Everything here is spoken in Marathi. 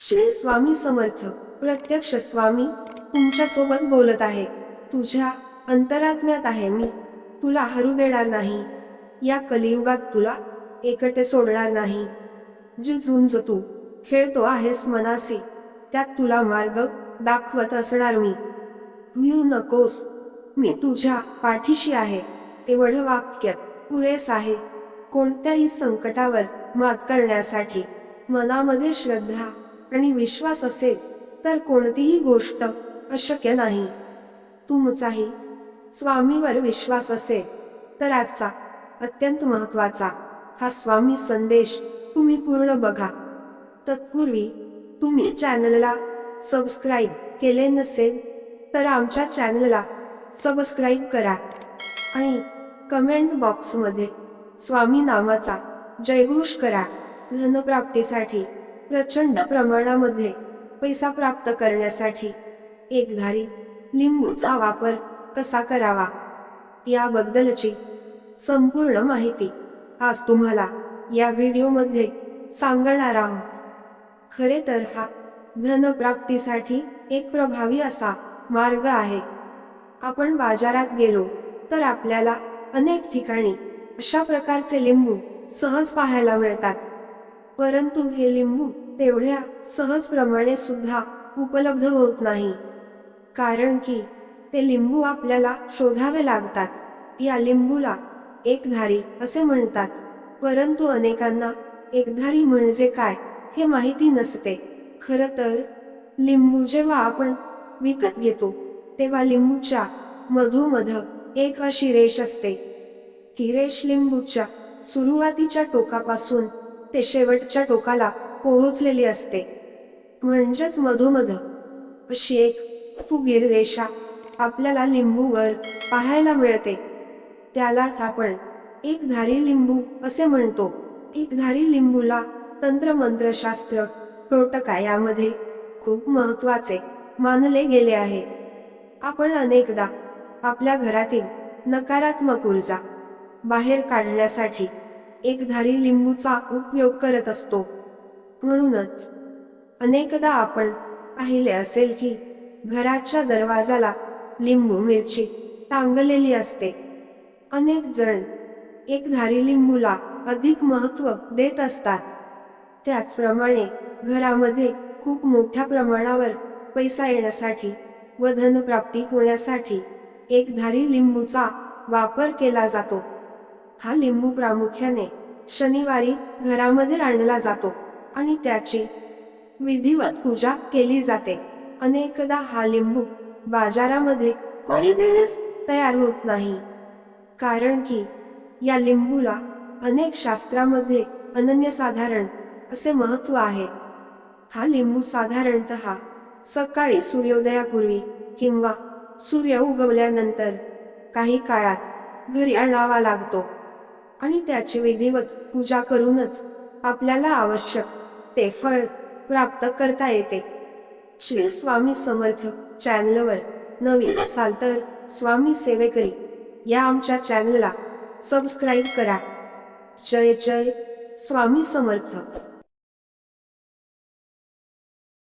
श्री स्वामी समर्थ प्रत्यक्ष स्वामी तुमच्यासोबत बोलत आहे. तुझ्या अंतरात्म्यात आहे मी. तुला हरू देणार नाही. या कलियुगात तुला एकटे सोडणार नाही. जी झुंज तू खेळतो आहेस मनासी. त्यात तुला मार्ग दाखवत असणार मी. भिऊ नकोस. मी तुझ्या पाठीशी आहे. एवढं वाक्य पुरेस आहे. कोणत्याही संकटावर मात करण्यासाठी मनामध्ये श्रद्धा आणि विश्वास असेल तर कोणतीही गोष्ट अशक्य नाही. तुमचाही स्वामीवर विश्वास असेल तर आजचा अत्यंत महत्त्वाचा हा स्वामी संदेश तुम्ही पूर्ण बघा. तत्पूर्वी तुम्ही चॅनलला सबस्क्राईब केले नसेल तर आमच्या चॅनलला सबस्क्राईब करा आणि कमेंट बॉक्समध्ये स्वामी नामाचा जयघोष करा. धनप्राप्तीसाठी प्रचंड प्रमाणामध्ये पैसा प्राप्त करण्यासाठी एकधारी लिंबूचा वापर कसा करावा? याबद्दलची संपूर्ण माहिती आज तुम्हाला या व्हिडिओमध्ये सांगणार आहोत. खरे तर हा धनप्राप्तीसाठी एक प्रभावी असा मार्ग आहे. आपण बाजारात गेलो तर आपल्याला अनेक ठिकाणी अशा प्रकारचे लिंबू सहज पाहायला मिळतात. परंतु हे लिंबू तेवढ्या सहज प्रमाणे सुद्धा उपलब्ध होत नाही. कारण की ते लिंबू आपल्याला शोधावे लागतात. या लिंबूला एकधारी असे म्हणतात. परंतु अनेकांना एकधारी म्हणजे काय हे माहिती नसते. खरं तर लिंबू जेव्हा आपण विकत घेतो तेव्हा लिंबूच्या मधोमध एक अशी रेष असते. ही रेष लिंबूच्या सुरुवातीच्या टोकापासून ते शेवटच्या टोकाला पोहोचलेली असते. म्हणजेच मधोमध. अशी एक फुगीर रेषा आपल्याला लिंबूवर पाहायला मिळते. त्यालाच आपण एक धारी लिंबू असे म्हणतो. एक धारी लिंबूला तंत्रमंत्रशास्त्र टोटका यामध्ये खूप महत्त्वाचे मानले गेले आहे. आपण अनेकदा आपल्या घरातील नकारात्मक ऊर्जा बाहेर काढण्यासाठी एकधारी लिंबूचा उपयोग करत असतो. म्हणूनच अनेकदा आपण पाहिले असेल की घराच्या दरवाजाला लिंबू मिरची टांगलेली असते. अनेक जण एकधारी लिंबूला अधिक महत्त्व देत असतात. त्याचप्रमाणे घरामध्ये खूप मोठ्या प्रमाणावर पैसा येण्यासाठी व धनप्राप्ती होण्यासाठी एकधारी लिंबूचा वापर केला जातो. हा लिंबू प्रामुख्याने शनिवारी घरामध्ये आणला जातो आणि त्याची विधिवत पूजा केली जाते. अनेकदा हा लिंबू बाजारामध्ये कोणी देण्यास तयार होत नाही. कारण की या लिंबूला अनेक शास्त्रामध्ये अनन्यसाधारण असे महत्त्व आहे. हा लिंबू साधारणत सकाळी सूर्योदयापूर्वी किंवा सूर्य उगवल्यानंतर काही काळात घरी आणावा लागतो. आणि त्याची विधिवत पूजा करूनच आपल्याला आवश्यक ते फळ प्राप्त करता येते. श्री स्वामी समर्थ चॅनलवर नवीन असाल तर स्वामी सेवेकरी या आमच्या चॅनलला सबस्क्राईब करा. जय जय स्वामी समर्थ.